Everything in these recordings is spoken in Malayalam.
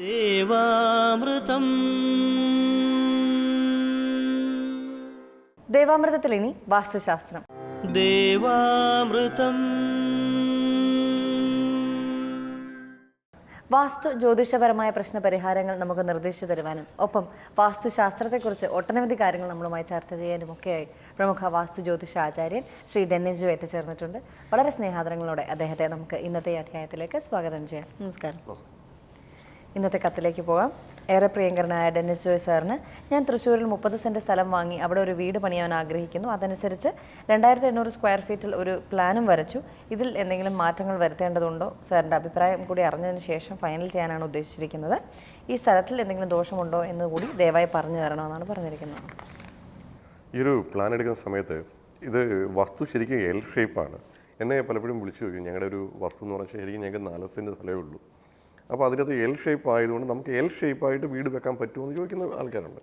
ദേവാമൃതം. ദേവാമൃതത്തിൽ ഇനി വാസ്തുശാസ്ത്രം. ദേവാമൃതം. വാസ്തു ജ്യോതിഷപരമായ പ്രശ്ന പരിഹാരങ്ങൾ നമുക്ക് നിർദ്ദേശിച്ചു തരുവാനും ഒപ്പം വാസ്തുശാസ്ത്രത്തെക്കുറിച്ച് ഒട്ടനവധി കാര്യങ്ങൾ നമ്മളുമായി ചർച്ച ചെയ്യാനും ഒക്കെയായി പ്രമുഖ വാസ്തു ജ്യോതിഷ ആചാര്യൻ ശ്രീ ഡെന്നിസ് ജു എത്തിച്ചേർന്നിട്ടുണ്ട്. വളരെ സ്നേഹാദരങ്ങളോടെ അദ്ദേഹത്തെ നമുക്ക് ഇന്നത്തെ അധ്യായത്തിലേക്ക് സ്വാഗതം ചെയ്യാം. നമസ്കാരം. ഇന്നത്തെ കത്തിലേക്ക് പോകാം. ഏറെ പ്രിയങ്കരനായ ഡെന്നിസ് ജോയ് സാറിന് ഞാൻ തൃശ്ശൂരിൽ മുപ്പത് സെന്റ് സ്ഥലം വാങ്ങി അവിടെ ഒരു വീട് പണിയാൻ ആഗ്രഹിക്കുന്നു. അതനുസരിച്ച് രണ്ടായിരത്തി എണ്ണൂറ് സ്ക്വയർ ഫീറ്റിൽ ഒരു പ്ലാനും വരച്ചു. ഇതിൽ എന്തെങ്കിലും മാറ്റങ്ങൾ വരുത്തേണ്ടതുണ്ടോ? സാറിന്റെ അഭിപ്രായം കൂടി അറിഞ്ഞതിന് ശേഷം ഫൈനൽ ചെയ്യാനാണ് ഉദ്ദേശിച്ചിരിക്കുന്നത്. ഈ സ്ഥലത്തിൽ എന്തെങ്കിലും ദോഷമുണ്ടോ എന്ന് കൂടി ദയവായി പറഞ്ഞു തരണമെന്നാണ് പറഞ്ഞിരിക്കുന്നത്. ഈ ഒരു പ്ലാൻ എടുക്കുന്ന സമയത്ത് ഇത് വസ്തു ശരിക്കും എൽ ഷേപ്പാണ്. എന്നെ പലപ്പോഴും വിളിച്ചു ഞങ്ങളുടെ ഒരു വസ്തു എന്ന് പറഞ്ഞാൽ ശരിക്കും ഞങ്ങൾക്ക് നാല് സെന്റ് സ്ഥലമേ ഉള്ളൂ. അപ്പോൾ അതിനകത്ത് എൽ ഷേപ്പ് ആയതുകൊണ്ട് നമുക്ക് എൽ ഷേപ്പായിട്ട് വീട് വെക്കാൻ പറ്റുമോ എന്ന് ചോദിക്കുന്ന ആൾക്കാരുണ്ട്.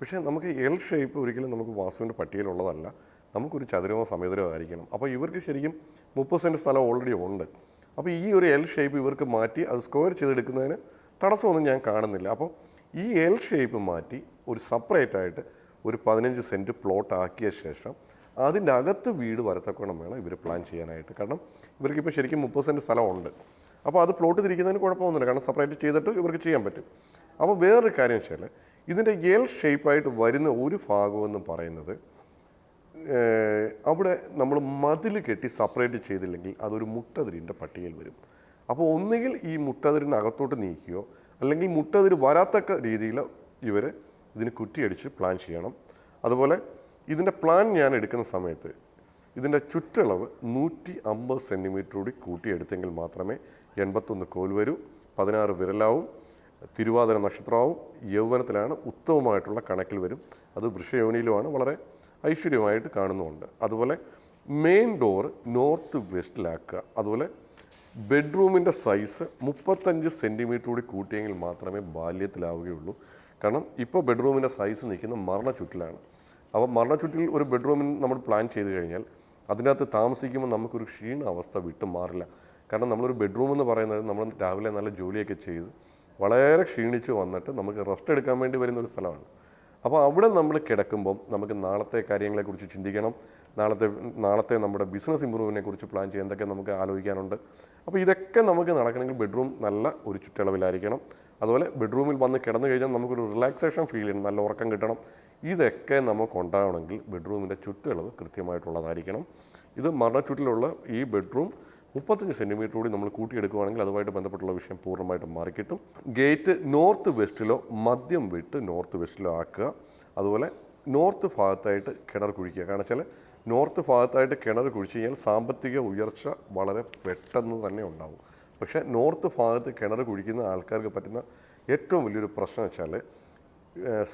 പക്ഷേ നമുക്ക് എൽ ഷേപ്പ് ഒരിക്കലും നമുക്ക് വാസുവിന്റെ പട്ടികയിലുള്ളതല്ല. നമുക്കൊരു ചതുരമോ സമീതരമോ ആയിരിക്കണം. അപ്പോൾ ഇവർക്ക് ശരിക്കും മുപ്പത് സെന്റ് സ്ഥലം ഓൾറെഡി ഉണ്ട്. അപ്പോൾ ഈ ഒരു എൽ ഷേപ്പ് ഇവർക്ക് മാറ്റി അത് സ്ക്വയർ ചെയ്തെടുക്കുന്നതിന് തടസ്സമൊന്നും ഞാൻ കാണുന്നില്ല. അപ്പോൾ ഈ എൽ ഷേപ്പ് മാറ്റി ഒരു സെപ്പറേറ്റ് ആയിട്ട് ഒരു പതിനഞ്ച് സെന്റ് പ്ലോട്ട് ആക്കിയ ശേഷം അതിന്റെ അകത്ത് വീട് വരത്തക്കോണം വേണം ഇവർ പ്ലാൻ ചെയ്യാനായിട്ട്. കാരണം ഇവർക്കിപ്പോൾ ശരിക്കും മുപ്പത് സെന്റ് സ്ഥലമുണ്ട് അപ്പോൾ അത് പ്ലോട്ട് തിരിക്കുന്നതിന് കുഴപ്പമൊന്നുമില്ല. കാരണം സെപ്പറേറ്റ് ചെയ്തിട്ട് ഇവർക്ക് ചെയ്യാൻ പറ്റും. അപ്പോൾ വേറൊരു കാര്യം വെച്ചാൽ ഇതിന്റെ എൽ ഷേപ്പായിട്ട് വരുന്ന ഒരു ഭാഗമെന്ന് പറയുന്നത് അവിടെ നമ്മൾ മതിൽ കെട്ടി സെപ്പറേറ്റ് ചെയ്തില്ലെങ്കിൽ അതൊരു മുട്ടതിരിന്റെ പട്ടികയിൽ വരും. അപ്പോൾ ഒന്നുകിൽ ഈ മുട്ടതിരിനകത്തോട്ട് നീക്കുകയോ അല്ലെങ്കിൽ മുട്ടതിര് വരാത്തക്ക രീതിയിൽ ഇവർ ഇതിന് കുറ്റിയടിച്ച് പ്ലാൻ ചെയ്യണം. അതുപോലെ ഇതിന്റെ പ്ലാൻ ഞാൻ എടുക്കുന്ന സമയത്ത് ഇതിന്റെ ചുറ്റളവ് നൂറ്റി അമ്പത് സെന്റിമീറ്റർ കൂടി കൂട്ടിയെടുത്തെങ്കിൽ മാത്രമേ എൺപത്തൊന്ന് കോൽ വരൂ പതിനാറ് വിരലാവും തിരുവാതിര നക്ഷത്രവും യൗവനത്തിലാണ് ഉത്തമമായിട്ടുള്ള കണക്കിൽ വരും. അത് വൃഷയോനിയിലുമാണ് വളരെ ഐശ്വര്യമായിട്ട് കാണുന്നുമുണ്ട്. അതുപോലെ മെയിൻ ഡോർ നോർത്ത് വെസ്റ്റിലാക്കുക അതുപോലെ ബെഡ്റൂമിന്റെ സൈസ് മുപ്പത്തഞ്ച് സെന്റിമീറ്റർ കൂടി കൂട്ടിയെങ്കിൽ മാത്രമേ ബാല്യത്തിലാവുകയുള്ളൂ. കാരണം ഇപ്പോൾ ബെഡ്റൂമിന്റെ സൈസ് നിൽക്കുന്ന മരണച്ചുറ്റിലാണ്. അപ്പോൾ മരണച്ചുറ്റിൽ ഒരു ബെഡ്റൂമിന് നമ്മൾ പ്ലാൻ ചെയ്ത് കഴിഞ്ഞാൽ അതിനകത്ത് താമസിക്കുമ്പോൾ നമുക്കൊരു ക്ഷീണ അവസ്ഥ വിട്ടു മാറില്ല കാരണം നമ്മളൊരു ബെഡ്റൂം എന്ന് പറയുന്നത് നമ്മൾ രാവിലെ നല്ല ജോലിയൊക്കെ ചെയ്ത് വളരെ ക്ഷീണിച്ച് വന്നിട്ട് നമുക്ക് റെസ്റ്റ് എടുക്കാൻ വേണ്ടി വരുന്ന ഒരു സ്ഥലമാണ്. അപ്പോൾ അവിടെ നമ്മൾ കിടക്കുമ്പം നമുക്ക് നാളത്തെ കാര്യങ്ങളെക്കുറിച്ച് ചിന്തിക്കണം. നാളത്തെ നാളത്തെ നമ്മുടെ ബിസിനസ് ഇമ്പ്രൂവിനെ കുറിച്ച് പ്ലാൻ ചെയ്യാൻ എന്തൊക്കെ നമുക്ക് ആലോചിക്കാനുണ്ട്. അപ്പോൾ ഇതൊക്കെ നമുക്ക് നടക്കണമെങ്കിൽ ബെഡ്റൂം നല്ല ഒരു ചുറ്റളവിലായിരിക്കണം. അതുപോലെ ബെഡ്റൂമിൽ വന്ന് കിടന്നു കഴിഞ്ഞാൽ നമുക്കൊരു റിലാക്സേഷൻ ഫീൽ ചെയ്യണം നല്ല ഉറക്കം കിട്ടണം. ഇതൊക്കെ നമുക്ക് ഉണ്ടാവണമെങ്കിൽ ബെഡ്റൂമിന്റെ ചുറ്റളവ് കൃത്യമായിട്ടുള്ളതായിരിക്കണം. ഇത് മരണച്ചുറ്റിലുള്ള ഈ ബെഡ്റൂം മുപ്പത്തഞ്ച് സെന്റിമീറ്റർ കൂടി നമ്മൾ കൂട്ടിയെടുക്കുകയാണെങ്കിൽ അതുമായിട്ട് ബന്ധപ്പെട്ടുള്ള വിഷയം പൂർണമായിട്ടും മാറിക്കിട്ടും. ഗേറ്റ് നോർത്ത് വെസ്റ്റിലോ മദ്യം വിട്ട് നോർത്ത് വെസ്റ്റിലോ ആക്കുക. അതുപോലെ നോർത്ത് ഭാഗത്തായിട്ട് കിണർ കുഴിക്കുക. കാരണം വെച്ചാൽ നോർത്ത് ഭാഗത്തായിട്ട് കിണർ കുഴിച്ച് കഴിഞ്ഞാൽ സാമ്പത്തിക ഉയർച്ച വളരെ പെട്ടെന്ന് തന്നെ ഉണ്ടാവും. പക്ഷേ നോർത്ത് ഭാഗത്ത് കിണർ കുഴിക്കുന്ന ആൾക്കാർക്ക് പറ്റുന്ന ഏറ്റവും വലിയൊരു പ്രശ്നം വെച്ചാൽ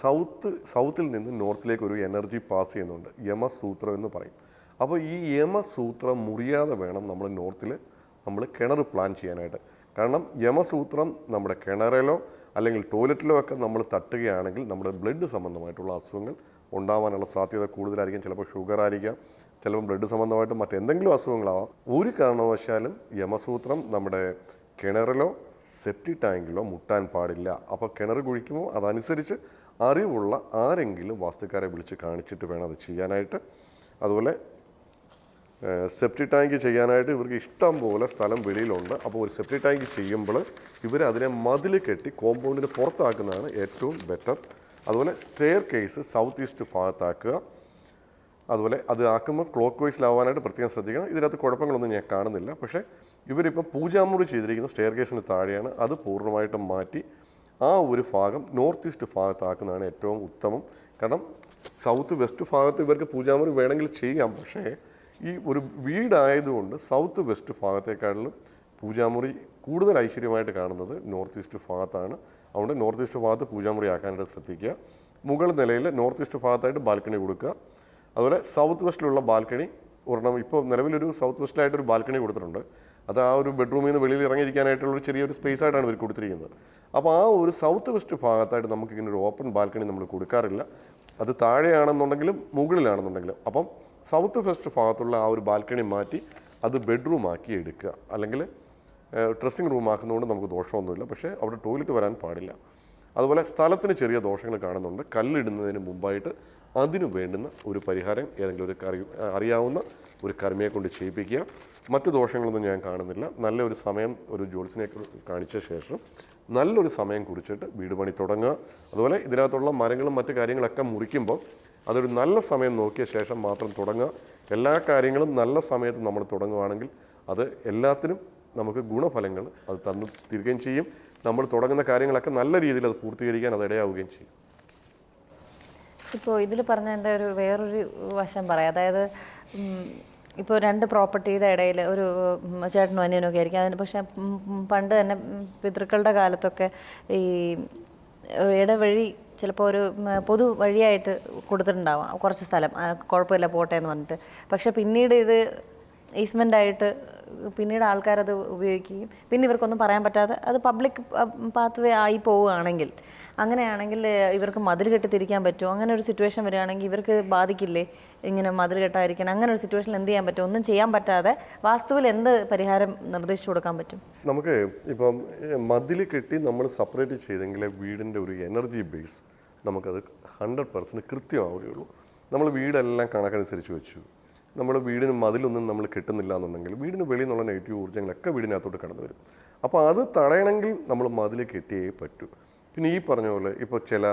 സൗത്ത് സൗത്തിൽ നിന്ന് നോർത്തിലേക്ക് ഒരു എനർജി പാസ് ചെയ്യുന്നുണ്ട്. യമസൂത്രം എന്ന് പറയും. അപ്പോൾ ഈ യമസൂത്രം മുറിയാതെ വേണം നമ്മൾ നോർത്തിൽ നമ്മൾ കിണർ പ്ലാൻ ചെയ്യാനായിട്ട്. കാരണം യമസൂത്രം നമ്മുടെ കിണറിലോ അല്ലെങ്കിൽ ടോയ്ലറ്റിലോ ഒക്കെ നമ്മൾ തട്ടുകയാണെങ്കിൽ നമ്മുടെ ബ്ലഡ് സംബന്ധമായിട്ടുള്ള അസുഖങ്ങൾ ഉണ്ടാവാനുള്ള സാധ്യത കൂടുതലായിരിക്കും. ചിലപ്പോൾ ഷുഗർ ആയിരിക്കാം ചിലപ്പോൾ ബ്ലഡ് സംബന്ധമായിട്ട് മറ്റെന്തെങ്കിലും അസുഖങ്ങളാവാം. ഒരു കാരണവശാലും യമസൂത്രം നമ്മുടെ കിണറിലോ സെപ്റ്റി ടാങ്കിലോ മുട്ടാൻ പാടില്ല. അപ്പോൾ കിണർ കുഴിക്കുമ്പോൾ അതനുസരിച്ച് അറിവുള്ള ആരെങ്കിലും വാസ്തുക്കാരെ വിളിച്ച് കാണിച്ചിട്ട് വേണം അത് ചെയ്യാനായിട്ട്. അതുപോലെ സെപ്റ്റി ടാങ്ക് ചെയ്യാനായിട്ട് ഇവർക്ക് ഇഷ്ടം പോലെ സ്ഥലം വെളിയിലുണ്ട്. അപ്പോൾ ഒരു സെപ്റ്റി ടാങ്ക് ചെയ്യുമ്പോൾ ഇവർ അതിനെ മതിൽ കെട്ടി കോമ്പൗണ്ടിന് പുറത്താക്കുന്നതാണ് ഏറ്റവും ബെറ്റർ അതുപോലെ സ്റ്റെയർ കേസ് സൗത്ത് ഈസ്റ്റ് ഭാഗത്താക്കുക. അതുപോലെ അത് ആക്കുമ്പോൾ ക്ലോക്ക് വൈസിലാവാനായിട്ട് പ്രത്യേകം ശ്രദ്ധിക്കണം. ഇതിനകത്ത് കുഴപ്പങ്ങളൊന്നും ഞാൻ കാണുന്നില്ല. പക്ഷേ ഇവരിപ്പം പൂജാമുറി ചെയ്തിരിക്കുന്ന സ്റ്റെയർ കേസിന് താഴെയാണ്. അത് പൂർണമായിട്ടും മാറ്റി ആ ഒരു ഭാഗം നോർത്ത് ഈസ്റ്റ് ഭാഗത്താക്കുന്നതാണ് ഏറ്റവും ഉത്തമം. കാരണം സൗത്ത് വെസ്റ്റ് ഭാഗത്ത് ഇവർക്ക് പൂജാമുറി വേണമെങ്കിൽ ചെയ്യാം. പക്ഷേ ഈ ഒരു വീടായതുകൊണ്ട് സൗത്ത് വെസ്റ്റ് ഭാഗത്തേക്കാളും പൂജാമുറി കൂടുതൽ ഐശ്വര്യമായിട്ട് കാണുന്നത് നോർത്ത് ഈസ്റ്റ് ഭാഗത്താണ്. അതുകൊണ്ട് നോർത്ത് ഈസ്റ്റ് ഭാഗത്ത് പൂജാമുറി ആക്കാനായിട്ട് ശ്രദ്ധിക്കുക. മുകൾ നിലയിൽ നോർത്ത് ഈസ്റ്റ് ഭാഗത്തായിട്ട് ബാൽക്കണി കൊടുക്കുക. അതുപോലെ സൗത്ത് വെസ്റ്റിലുള്ള ബാൽക്കണി ഒരെണ്ണം ഇപ്പോൾ നിലവിലൊരു സൗത്ത് വെസ്റ്റിലായിട്ട് ഒരു ബാൽക്കണി കൊടുത്തിട്ടുണ്ട്. അത് ആ ഒരു ബെഡ്റൂമിൽ നിന്ന് വെളിയിൽ ഇറങ്ങിയിരിക്കാനായിട്ടുള്ള ചെറിയൊരു സ്പേസ് ആയിട്ടാണ് ഇവർ കൊടുത്തിരിക്കുന്നത്. അപ്പോൾ ആ ഒരു സൗത്ത് വെസ്റ്റ് ഭാഗത്തായിട്ട് നമുക്ക് ഇങ്ങനെ ഒരു ഓപ്പൺ ബാൽക്കണി നമ്മൾ കൊടുക്കാറില്ല. അത് താഴെയാണെന്നുണ്ടെങ്കിലും മുകളിലാണെന്നുണ്ടെങ്കിലും. അപ്പം സൗത്ത് വെസ്റ്റ് ഭാഗത്തുള്ള ആ ഒരു ബാൽക്കണി മാറ്റി അത് ബെഡ്റൂം ആക്കി എടുക്കുക. അല്ലെങ്കിൽ ഡ്രസ്സിങ് റൂം ആക്കുന്നതുകൊണ്ട് നമുക്ക് ദോഷമൊന്നുമില്ല. പക്ഷേ അവിടെ ടോയ്ലറ്റ് വരാൻ പാടില്ല. അതുപോലെ സ്ഥലത്തിന് ചെറിയ ദോഷങ്ങൾ കാണുന്നുണ്ട്. കല്ലിടുന്നതിന് മുമ്പായിട്ട് അതിനു വേണ്ടുന്ന ഒരു പരിഹാരം ഏതെങ്കിലും ഒരു കറി അറിയാവുന്ന ഒരു കർമ്മിയെ കൊണ്ട് ചെയ്യിപ്പിക്കുക. മറ്റു ദോഷങ്ങളൊന്നും ഞാൻ കാണുന്നില്ല. നല്ലൊരു സമയം ഒരു ജോൽസിനെ കാണിച്ച ശേഷം നല്ലൊരു സമയം കുറിച്ചിട്ട് വീട് പണി തുടങ്ങുക. അതുപോലെ ഇതിനകത്തുള്ള മരങ്ങളും മറ്റു കാര്യങ്ങളൊക്കെ മുറിക്കുമ്പോൾ അതൊരു നല്ല സമയം നോക്കിയ ശേഷം മാത്രം തുടങ്ങുക. എല്ലാ കാര്യങ്ങളും നല്ല സമയത്ത് നമ്മൾ തുടങ്ങുകയാണെങ്കിൽ അത് എല്ലാത്തിനും നമുക്ക് ഗുണഫലങ്ങൾ അത് തന്നു തീരുകയും ചെയ്യും. നമ്മൾ തുടങ്ങുന്ന കാര്യങ്ങളൊക്കെ നല്ല രീതിയിൽ അത് പൂർത്തീകരിക്കാൻ അത് ഇടയാവുകയും ചെയ്യും. ഇപ്പോൾ ഇതിൽ പറഞ്ഞ എന്റെ ഒരു വേറൊരു വശം പറയാം. അതായത് ഇപ്പോൾ രണ്ട് പ്രോപ്പർട്ടിയുടെ ഇടയിൽ ഒരു ചേട്ടനും അനിയനും ഒക്കെ ആയിരിക്കും. അതിന് പക്ഷേ പണ്ട് തന്നെ പിതൃക്കളുടെ കാലത്തൊക്കെ ഈ ഇടവഴി ചിലപ്പോൾ ഒരു പൊതു വഴിയായിട്ട് കൊടുത്തിട്ടുണ്ടാവാം. കുറച്ച് സ്ഥലം. കുഴപ്പമില്ല പോട്ടെ എന്ന് പറഞ്ഞിട്ട്. പക്ഷേ പിന്നീട് ഇത് ആയിട്ട് പിന്നീട് ആൾക്കാരത് ഉപയോഗിക്കുകയും പിന്നെ ഇവർക്കൊന്നും പറയാൻ പറ്റാതെ അത് പബ്ലിക് പാത്ത് വേ ആയി പോവുകയാണെങ്കിൽ അങ്ങനെയാണെങ്കിൽ ഇവർക്ക് മതിൽ കെട്ടി തിരിക്കാൻ പറ്റുമോ? അങ്ങനെ ഒരു സിറ്റുവേഷൻ വരികയാണെങ്കിൽ ഇവർക്ക് ബാധിക്കില്ലേ? ഇങ്ങനെ മതിൽ കെട്ടായിരിക്കണം അങ്ങനെ ഒരു സിറ്റുവേഷനിൽ എന്ത് ചെയ്യാൻ പറ്റും? ഒന്നും ചെയ്യാൻ പറ്റാതെ വാസ്തുവിൽ എന്ത് പരിഹാരം നിർദ്ദേശിച്ചു കൊടുക്കാൻ പറ്റും? നമുക്ക് ഇപ്പം മതിൽ കെട്ടി നമ്മൾ സെപ്പറേറ്റ് ചെയ്തെങ്കിലേ വീടിന്റെ ഒരു എനർജി ബേസ് നമുക്കത് ഹൺഡ്രഡ് പെർസെന്റ് കൃത്യമാവുകയുള്ളൂ. നമ്മൾ വീടെല്ലാം കണക്കനുസരിച്ച് വെച്ചു. നമ്മൾ വീടിന് മതിലൊന്നും നമ്മൾ കിട്ടുന്നില്ല എന്നുണ്ടെങ്കിൽ വീടിന് വെളിയിൽ നിന്നുള്ള നെഗറ്റീവ് ഊർജങ്ങളൊക്കെ വീടിനകത്തോട്ട് കടന്നു വരും. അപ്പോൾ അത് തടയണമെങ്കിൽ നമ്മൾ മതിൽ കെട്ടിയേ പറ്റൂ. പിന്നെ ഈ പറഞ്ഞ പോലെ ഇപ്പോൾ ചില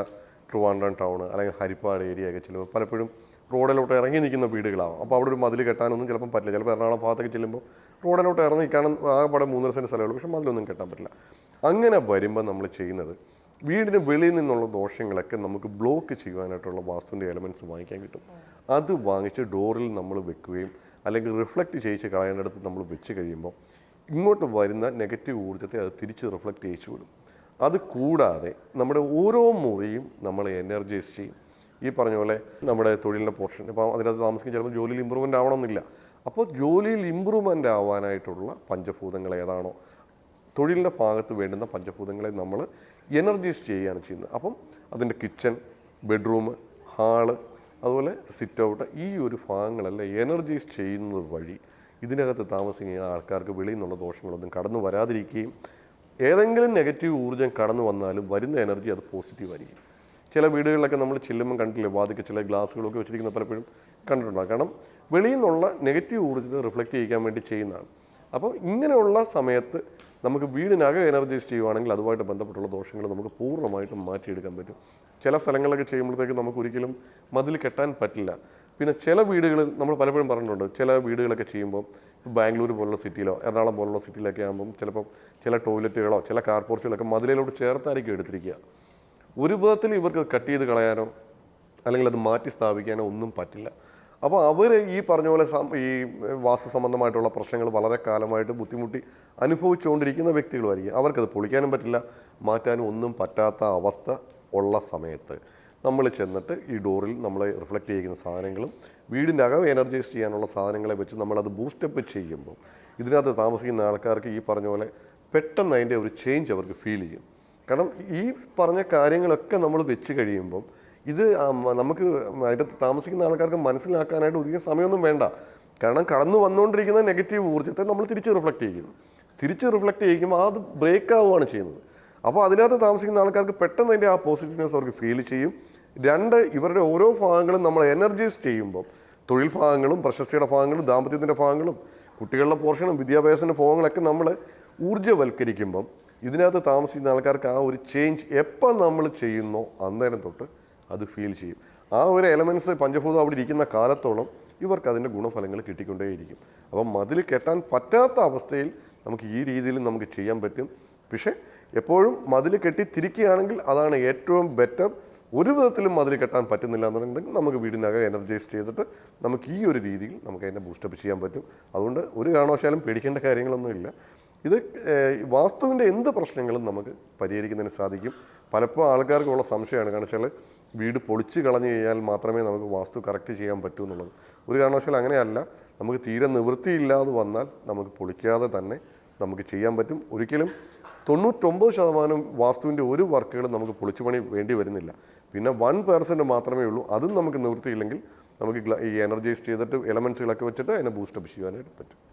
ട്രിവാൻഡ്രം ടൗൺ അല്ലെങ്കിൽ ഹരിപ്പാട് ഏരിയ ഒക്കെ ചിലപ്പോൾ പലപ്പോഴും റോഡിലോട്ട് ഇറങ്ങി നിൽക്കുന്ന വീടുകളാവും. അപ്പോൾ അവിടെ ഒരു മതിൽ കെട്ടാനൊന്നും ചിലപ്പം പറ്റില്ല. ചിലപ്പോൾ എറണാകുളം ഭാഗത്തേക്ക് ചെല്ലുമ്പോൾ റോഡിലോട്ട് ഇറങ്ങി നിൽക്കാനും ആകെപ്പാടെ മൂന്നര സെന്റ് സ്ഥലമുള്ളൂ പക്ഷേ മതിലൊന്നും കെട്ടാൻ പറ്റില്ല. അങ്ങനെ വരുമ്പോൾ നമ്മൾ ചെയ്യുന്നത് വീടിന് വെളിയിൽ നിന്നുള്ള ദോഷങ്ങളൊക്കെ നമുക്ക് ബ്ലോക്ക് ചെയ്യുവാനായിട്ടുള്ള വാസ്തുവിന്റെ എലമെന്റ്സ് വാങ്ങിക്കാൻ കിട്ടും. അത് വാങ്ങിച്ച് ഡോറിൽ നമ്മൾ വെക്കുകയും അല്ലെങ്കിൽ റിഫ്ലക്റ്റ് ചെയ്യിച്ച് കളയേണ്ടടുത്ത് നമ്മൾ വെച്ച് കഴിയുമ്പോൾ ഇങ്ങോട്ട് വരുന്ന നെഗറ്റീവ് ഊർജത്തെ അത് തിരിച്ച് റിഫ്ലക്റ്റ് ചെയ്യിച്ചു വിടും. അത് കൂടാതെ നമ്മുടെ ഓരോ മുറിയും നമ്മൾ എനർജൈസ് ചെയ്യും. ഈ പറഞ്ഞ പോലെ നമ്മുടെ തൊഴിലിന്റെ പോർഷൻ ഇപ്പോൾ അതിനകത്ത് താമസിക്കുന്ന ചിലപ്പോൾ ജോലിയിൽ ഇമ്പ്രൂവ്മെന്റ് ആവണമെന്നില്ല. അപ്പോൾ ജോലിയിൽ ഇമ്പ്രൂവ്മെന്റ് ആവാനായിട്ടുള്ള പഞ്ചഭൂതങ്ങൾ ഏതാണോ തൊഴിലിന്റെ ഭാഗത്ത് വേണ്ടുന്ന പഞ്ചഭൂതങ്ങളെ നമ്മൾ എനർജൈസ് ചെയ്യുകയാണ് ചെയ്യുന്നത്. അപ്പം അതിന്റെ കിച്ചൺ ബെഡ്റൂം ഹാൾ അതുപോലെ സിറ്റ് ഔട്ട് ഈ ഒരു ഭാഗങ്ങളെല്ലാം എനർജൈസ് ചെയ്യുന്നത് വഴി ഇതിനകത്ത് താമസിക്കുന്ന ആൾക്കാർക്ക് വെളിയിൽ നിന്നുള്ള ദോഷങ്ങളൊന്നും കടന്നു വരാതിരിക്കുകയും ഏതെങ്കിലും നെഗറ്റീവ് ഊർജം കടന്നു വന്നാലും വരുന്ന എനർജി അത് പോസിറ്റീവായിരിക്കും ചില വീടുകളിലൊക്കെ നമ്മൾ ചെല്ലുമ്പോൾ കണ്ടില്ലേ വാതിക്ക് ചില ഗ്ലാസ്സുകളൊക്കെ വെച്ചിരിക്കുന്ന പലപ്പോഴും കണ്ടിട്ടുണ്ടാകും കാരണം വെളിയിൽ നിന്നുള്ള നെഗറ്റീവ് ഊർജത്തെ റിഫ്ലക്റ്റ് ചെയ്യിക്കാൻ വേണ്ടി ചെയ്യുന്നതാണ്. അപ്പോൾ ഇങ്ങനെയുള്ള സമയത്ത് നമുക്ക് വീടിനകം എനർജൈസ് ചെയ്യുവാണെങ്കിൽ അതുമായിട്ട് ബന്ധപ്പെട്ടുള്ള ദോഷങ്ങൾ നമുക്ക് പൂർണമായിട്ടും മാറ്റിയെടുക്കാൻ പറ്റും. ചില സ്ഥലങ്ങളിലൊക്കെ ചെയ്യുമ്പോഴത്തേക്ക് നമുക്ക് ഒരിക്കലും മതിൽ കെട്ടാൻ പറ്റില്ല. പിന്നെ ചില വീടുകളിൽ നമ്മൾ പലപ്പോഴും പറഞ്ഞിട്ടുണ്ട് ചില വീടുകളൊക്കെ ചെയ്യുമ്പോൾ ബാംഗ്ലൂർ പോലുള്ള സിറ്റിയിലോ എറണാകുളം പോലുള്ള സിറ്റിയിലൊക്കെ ആകുമ്പം ചിലപ്പം ചില ടോയ്ലറ്റുകളോ ചില കാർ പോർച്ചുകളൊക്കെ മതിലിലോട്ട് ചേർത്തായിരിക്കും എടുത്തിരിക്കുക. ഒരു വിധത്തിൽ ഇവർക്ക് കട്ട് ചെയ്ത് കളയാനോ അല്ലെങ്കിൽ അത് മാറ്റി സ്ഥാപിക്കാനോ ഒന്നും പറ്റില്ല. അപ്പോൾ അവർ ഈ പറഞ്ഞ പോലെ ഈ വാസ്തു സംബന്ധമായിട്ടുള്ള പ്രശ്നങ്ങൾ വളരെ കാലമായിട്ട് ബുദ്ധിമുട്ടി അനുഭവിച്ചുകൊണ്ടിരിക്കുന്ന വ്യക്തികളുമായിരിക്കും. അവർക്കത് പൊളിക്കാനും പറ്റില്ല. മാറ്റാനും ഒന്നും പറ്റാത്ത അവസ്ഥ ഉള്ള സമയത്ത് നമ്മൾ ചെന്നിട്ട് ഈ ഡോറിൽ നമ്മൾ റിഫ്ലക്റ്റ് ചെയ്യുന്ന സാധനങ്ങളും വീടിന്റെ അകം എനർജൈസ് ചെയ്യാനുള്ള സാധനങ്ങളെ വെച്ച് നമ്മളത് ബൂസ്റ്റപ്പ് ചെയ്യുമ്പോൾ ഇതിനകത്ത് താമസിക്കുന്ന ആൾക്കാർക്ക് ഈ പറഞ്ഞ പോലെ പെട്ടെന്ന് അതിന്റെ ഒരു ചേഞ്ച് അവർക്ക് ഫീൽ ചെയ്യും. കാരണം ഈ പറഞ്ഞ കാര്യങ്ങളൊക്കെ നമ്മൾ വെച്ച് കഴിയുമ്പം ഇത് നമുക്ക് അതിന്റെ താമസിക്കുന്ന ആൾക്കാർക്ക് മനസ്സിലാക്കാനായിട്ട് ഒതുങ്ങിയ സമയമൊന്നും വേണ്ട. കാരണം കടന്നു വന്നുകൊണ്ടിരിക്കുന്ന നെഗറ്റീവ് ഊർജത്തെ നമ്മൾ തിരിച്ച് റിഫ്ലക്റ്റ് ചെയ്യുന്നു തിരിച്ച് റിഫ്ലക്റ്റ് ചെയ്യുമ്പോൾ അത് ബ്രേക്ക് ആവുകയാണ് ചെയ്യുന്നത്. അപ്പോൾ അതിനകത്ത് താമസിക്കുന്ന ആൾക്കാർക്ക് പെട്ടെന്ന് അതിന്റെ ആ പോസിറ്റീവ്നെസ് അവർക്ക് ഫീൽ ചെയ്യും. രണ്ട് ഇവരുടെ ഓരോ ഭാഗങ്ങളും നമ്മൾ എനർജൈസ് ചെയ്യുമ്പോൾ തൊഴിൽ ഭാഗങ്ങളും പ്രശസ്തിയുടെ ഭാഗങ്ങളും ദാമ്പത്യത്തിന്റെ ഭാഗങ്ങളും കുട്ടികളുടെ പോർഷനും വിദ്യാഭ്യാസത്തിന്റെ ഭാഗങ്ങളൊക്കെ നമ്മൾ ഊർജവൽക്കരിക്കുമ്പം ഇതിനകത്ത് താമസിക്കുന്ന ആൾക്കാർക്ക് ആ ഒരു ചേഞ്ച് എപ്പം നമ്മൾ ചെയ്യുന്നോ അന്നേരം തൊട്ട് അത് ഫീൽ ചെയ്യും. ആ ഒരു എലമെന്റ്സ് പഞ്ചഭൂതം അവിടെ ഇരിക്കുന്ന കാലത്തോളം ഇവർക്ക് അതിന്റെ ഗുണഫലങ്ങൾ കിട്ടിക്കൊണ്ടേയിരിക്കും. അപ്പം മതിൽ കെട്ടാൻ പറ്റാത്ത അവസ്ഥയിൽ നമുക്ക് ഈ രീതിയിൽ നമുക്ക് ചെയ്യാൻ പറ്റും. പക്ഷേ എപ്പോഴും മതിൽ കെട്ടി തിരിക്കുകയാണെങ്കിൽ അതാണ് ഏറ്റവും ബെറ്റർ ഒരു വിധത്തിലും മതിൽ കെട്ടാൻ പറ്റുന്നില്ല എന്നുണ്ടെങ്കിൽ നമുക്ക് വീടിനകം എനർജൈസ് ചെയ്തിട്ട് നമുക്ക് ഈ ഒരു രീതിയിൽ നമുക്ക് അതിനെ ബൂസ്റ്റപ്പ് ചെയ്യാൻ പറ്റും. അതുകൊണ്ട് ഒരു കാരണവശാലും പേടിക്കേണ്ട കാര്യങ്ങളൊന്നുമില്ല ഇത് വാസ്തുവിന്റെ എന്ത് പ്രശ്നങ്ങളും നമുക്ക് പരിഹരിക്കുന്നതിന് സാധിക്കും. പലപ്പോഴും ആൾക്കാർക്കുള്ള സംശയമാണ്. കാരണം വെച്ചാൽ വീട് പൊളിച്ച് കളഞ്ഞു കഴിഞ്ഞാൽ മാത്രമേ നമുക്ക് വാസ്തു കറക്റ്റ് ചെയ്യാൻ പറ്റൂ എന്നുള്ളത്. ഒരു കാരണവശാലും അങ്ങനെയല്ല. നമുക്ക് തീരെ നിവൃത്തിയില്ലാതെ വന്നാൽ നമുക്ക് പൊളിക്കാതെ തന്നെ നമുക്ക് ചെയ്യാൻ പറ്റും. ഒരിക്കലും തൊണ്ണൂറ്റൊമ്പത് ശതമാനം വാസ്തുവിന്റെ ഒരു വർക്കുകളും നമുക്ക് പൊളിച്ചു പണി വേണ്ടി വരുന്നില്ല. പിന്നെ വൺ പേഴ്സന്റ് മാത്രമേ ഉള്ളൂ. അതും നമുക്ക് നിവൃത്തിയില്ലെങ്കിൽ നമുക്ക് ഈ എനർജൈസ് ചെയ്തിട്ട് എലമെൻസുകളൊക്കെ വെച്ചിട്ട് അതിനെ ബൂസ്റ്റപ്പ് ചെയ്യാനായിട്ട് പറ്റും.